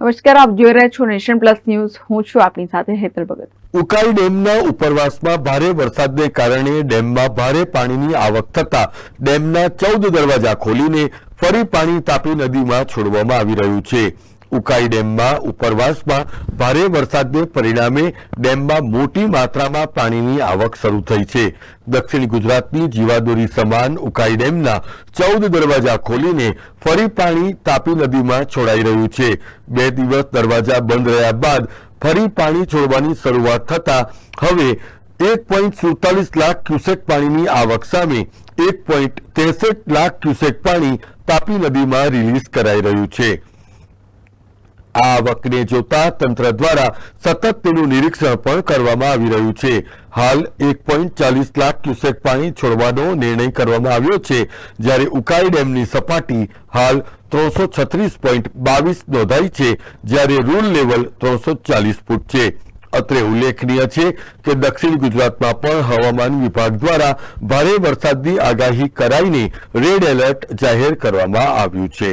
નમસ્કાર, આપ જોઈ રહ્યા છો નેશન પ્લસ ન્યૂઝ. હું છું આપની સાથે હેતલ ભગત. ઉકાઈ ડેમના ઉપરવાસમાં ભારે વરસાદને કારણે ડેમમાં ભારે પાણીની આવક થતા ડેમના ચૌદ દરવાજા ખોલીને ફરી પાણી તાપી નદીમાં છોડવામાં આવી રહ્યું છે. ઉકાઈ ડેમમાં ઉપરવાસમાં ભારે વરસાદને પરિણામે ડેમમાં મોટી માત્રામાં પાણીની આવક શરૂ થઈ છે. દક્ષિણ ગુજરાતની જીવાદોરી સમાન ઉકાઈ ડેમના ચૌદ દરવાજા ખોલીને ફરી પાણી તાપી નદીમાં છોડાઈ રહ્યું છે. બે દિવસ દરવાજા બંધ રહ્યા બાદ ફરી પાણી છોડવાની શરૂઆત થતા હવે એક પોઈન્ટ સુડતાલીસ લાખ ક્યુસેક પાણીની આવક સામે એક પોઈન્ટ ત્રેસઠ લાખ ક્યુસેક પાણી તાપી નદીમાં રિલીઝ કરાઈ રહ્યું છે. આ આવકને જોતા તંત્ર દ્વારા સતત તેનું નિરીક્ષણ પણ કરવામાં આવી રહ્યું છે. હાલ એક ચાલીસ લાખ ક્યુસેક પાણી છોડવાનો નિર્ણય કરવામાં આવ્યો છે, જ્યારે ઉકાઈ ડેમની સપાટી હાલ ત્રણસો છત્રીસ પોઈન્ટ બાવીસ નોંધાઈ છે, જ્યારે રૂલ લેવલ ત્રણસો ચાલીસ ફૂટ છે. અત્રે ઉલ્લેખનીય છે કે દક્ષિણ ગુજરાતમાં પણ હવામાન વિભાગ દ્વારા ભારે વરસાદની આગાહી કરાઈને રેડ એલર્ટ જાહેર કરવામાં આવ્યું છે.